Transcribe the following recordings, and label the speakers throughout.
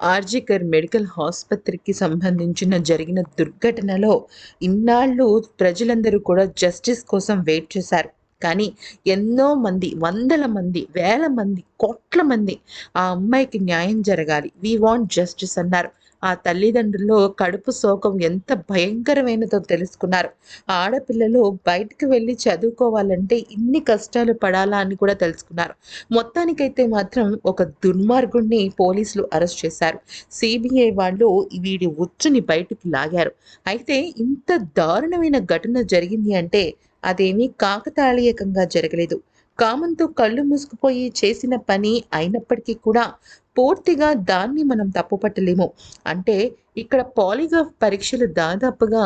Speaker 1: RG Kar medical ఆసుపత్రికి సంబంధించిన జరిగిన దుర్ఘటనలో ఇన్నాళ్ళు ప్రజలందరూ కూడా జస్టిస్ కోసం వెయిట్ చేశారు. కానీ ఎన్నో మంది వందల మంది వేల మంది కోట్ల మంది ఆ అమ్మాయికి న్యాయం జరగాలి. వీ వాంట్ జస్టిస్ అన్నారు. ఆ తల్లిదండ్రుల్లో కడుపు శోకం ఎంత భయంకరమైనదో తెలుసుకున్నారు. ఆడపిల్లలు బయటకు వెళ్ళి చదువుకోవాలంటే ఇన్ని కష్టాలు పడాలా అని కూడా తెలుసుకున్నారు. మొత్తానికైతే మాత్రం ఒక దుర్మార్గుణ్ణి పోలీసులు అరెస్ట్ చేశారు. సిబిఐ వాళ్ళు వీడి ఉచ్చుని బయటికి లాగారు. అయితే ఇంత దారుణమైన ఘటన జరిగింది అంటే అదేమీ కాకతాళీయకంగా జరగలేదు. కామంతో కళ్ళు మూసుకుపోయి చేసిన పని అయినప్పటికీ కూడా పూర్తిగా దాన్ని మనం తప్పుపట్టలేము. అంటే ఇక్కడ పాలిగ్రాఫ్ పరీక్షలు దాదాపుగా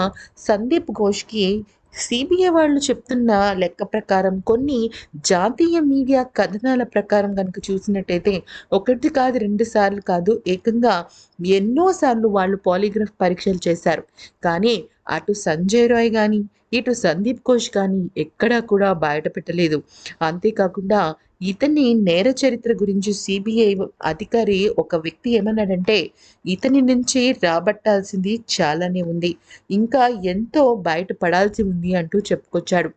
Speaker 1: సందీప్ ఘోష్కి సిబిఐ వాళ్ళు చెప్తున్న లెక్క ప్రకారం కొన్ని జాతీయ మీడియా కథనాల ప్రకారం కనుక చూసినట్టయితే ఒకటి కాదు రెండు సార్లు కాదు ఏకంగా ఎన్నోసార్లు వాళ్ళు పాలిగ్రాఫ్ పరీక్షలు చేశారు. కానీ అటు సంజయ్ రాయ్ కానీ ఇటు సందీప్ ఘోష్ కానీ ఎక్కడా కూడా బయట పెట్టలేదు. అంతేకాకుండా ఇతని నేర చరిత్ర గురించి సిబిఐ అధికారి ఒక వ్యక్తి ఏమన్నాడంటే ఇతని నుంచి రాబట్టాల్సింది చాలానే ఉంది. ఇంకా ఎంతో బయటపడాల్సి ఉంది అంటూ చెప్పుకొచ్చాడు.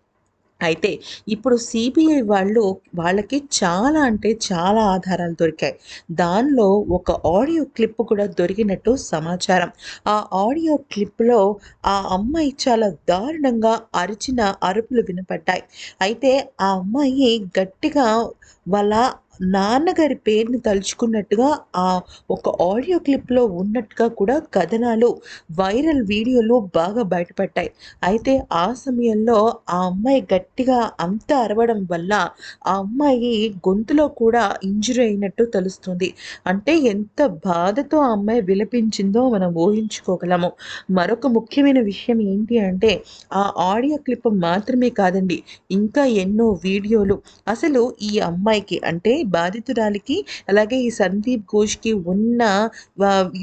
Speaker 1: అయితే ఇప్పుడు సిబిఐ వాళ్ళు వాళ్ళకి చాలా అంటే చాలా ఆధారాలు దొరికాయి. దానిలో ఒక ఆడియో క్లిప్ కూడా దొరికినట్టు సమాచారం. ఆ ఆడియో క్లిప్లో ఆ అమ్మాయి చాలా దారుణంగా అరిచిన అరుపులు వినపడ్డాయి. అయితే ఆ అమ్మాయి గట్టిగా వాళ్ళ నాన్నగారి పేరుని తలుచుకున్నట్టుగా ఆ ఒక ఆడియో క్లిప్లో ఉన్నట్టుగా కూడా కథనాలు వైరల్ వీడియోలు బాగా బయటపడ్డాయి. అయితే ఆ సమయంలో ఆ అమ్మాయి గట్టిగా అంత అరవడం వల్ల ఆ అమ్మాయి గొంతులో కూడా ఇంజురీ అయినట్టు తెలుస్తుంది. అంటే ఎంత బాధతో ఆ అమ్మాయి విలపించిందో మనం ఊహించుకోగలము. మరొక ముఖ్యమైన విషయం ఏంటి అంటే ఆ ఆడియో క్లిప్ మాత్రమే కాదండి ఇంకా ఎన్నో వీడియోలు. అసలు ఈ అమ్మాయికి అంటే బాధితురాలికి అలాగే ఈ సందీప్ ఘోష్కి ఉన్న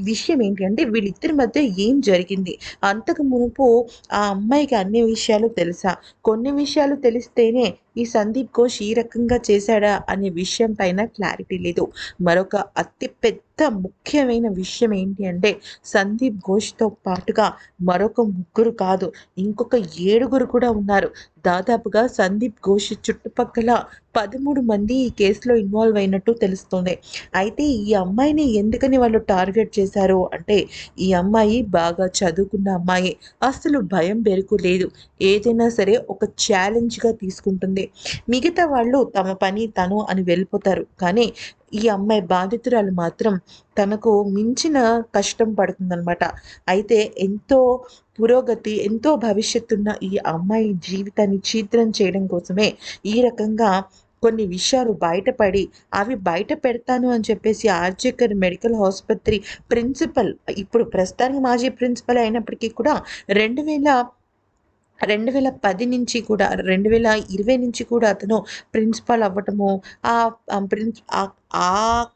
Speaker 1: విషయం ఏంటంటే వీళ్ళిద్దరి మధ్య ఏం జరిగింది? అంతకు మునుపు ఆ అమ్మాయికి అన్ని విషయాలు తెలుసా? కొన్ని విషయాలు తెలిస్తేనే ఈ సందీప్ ఘోష్ ఈ రకంగా చేశాడా అనే విషయం పైన క్లారిటీ లేదు. మరొక అతి పెద్ద ముఖ్యమైన విషయం ఏంటి అంటే సందీప్ ఘోష్తో పాటుగా మరొక ముగ్గురు కాదు ఇంకొక ఏడుగురు కూడా ఉన్నారు. దాదాపుగా సందీప్ ఘోష్ చుట్టుపక్కల పదమూడు మంది ఈ కేసులో ఇన్వాల్వ్ అయినట్టు తెలుస్తుంది. అయితే ఈ అమ్మాయిని ఎందుకని వాళ్ళు టార్గెట్ చేశారు అంటే ఈ అమ్మాయి బాగా చదువుకున్న అమ్మాయి. అసలు భయం బెరుకు లేదు. ఏదైనా సరే ఒక ఛాలెంజ్గా తీసుకుంటుంది. మిగతా వాళ్ళు తమ పని తను అని వెళ్ళిపోతారు. కానీ ఈ అమ్మాయి బాధితురాలు మాత్రం తనకు మించిన కష్టం పడుతుందనమాట అయితే ఎంతో పురోగతి ఎంతో భవిష్యత్తున్న ఈ అమ్మాయి జీవితాన్ని ఛిద్రం చేయడం కోసమే ఈ రకంగా కొన్ని విషయాలు బయటపడి అవి బయట పెడతాను అని చెప్పేసి ఆర్జేకర్ మెడికల్ ఆసుపత్రి ప్రిన్సిపల్ ఇప్పుడు ప్రస్తుతానికి మాజీ ప్రిన్సిపల్ అయినప్పటికీ కూడా రెండు వేల రెండు వేల పది నుంచి కూడా రెండు వేల ఇరవై నుంచి కూడా అతను ప్రిన్సిపాల్ అవ్వటము ఆ ప్రిన్స్ ఆ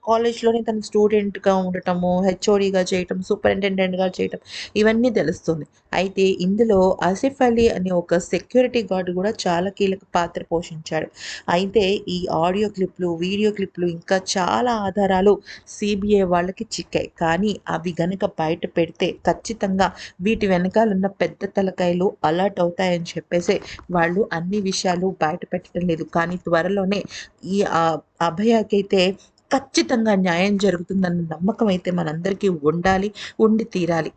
Speaker 1: కాలేజ్లోనే తను స్టూడెంట్గా ఉండటము హెచ్ఓడిగా చేయటం సూపరింటెండెంట్గా చేయటం ఇవన్నీ తెలుస్తుంది. అయితే ఇందులో ఆసిఫ్ అలీ అనే ఒక సెక్యూరిటీ గార్డు కూడా చాలా కీలక పాత్ర పోషించాడు. అయితే ఈ ఆడియో క్లిప్లు వీడియో క్లిప్లు ఇంకా చాలా ఆధారాలు సిబిఐ వాళ్ళకి చిక్కాయి. కానీ అవి గనక బయట పెడితే ఖచ్చితంగా వీటి వెనకాలన్న పెద్ద తలకాయలు అలర్ట్ అవుతాయని చెప్పేసి వాళ్ళు అన్ని విషయాలు బయట పెట్టడం లేదు. కానీ త్వరలోనే ఈ అభయకైతే ఖచ్చితంగా న్యాయం జరుగుతుందన్న నమ్మకం అయితే మనందరికీ ఉండాలి ఉండి తీరాలి.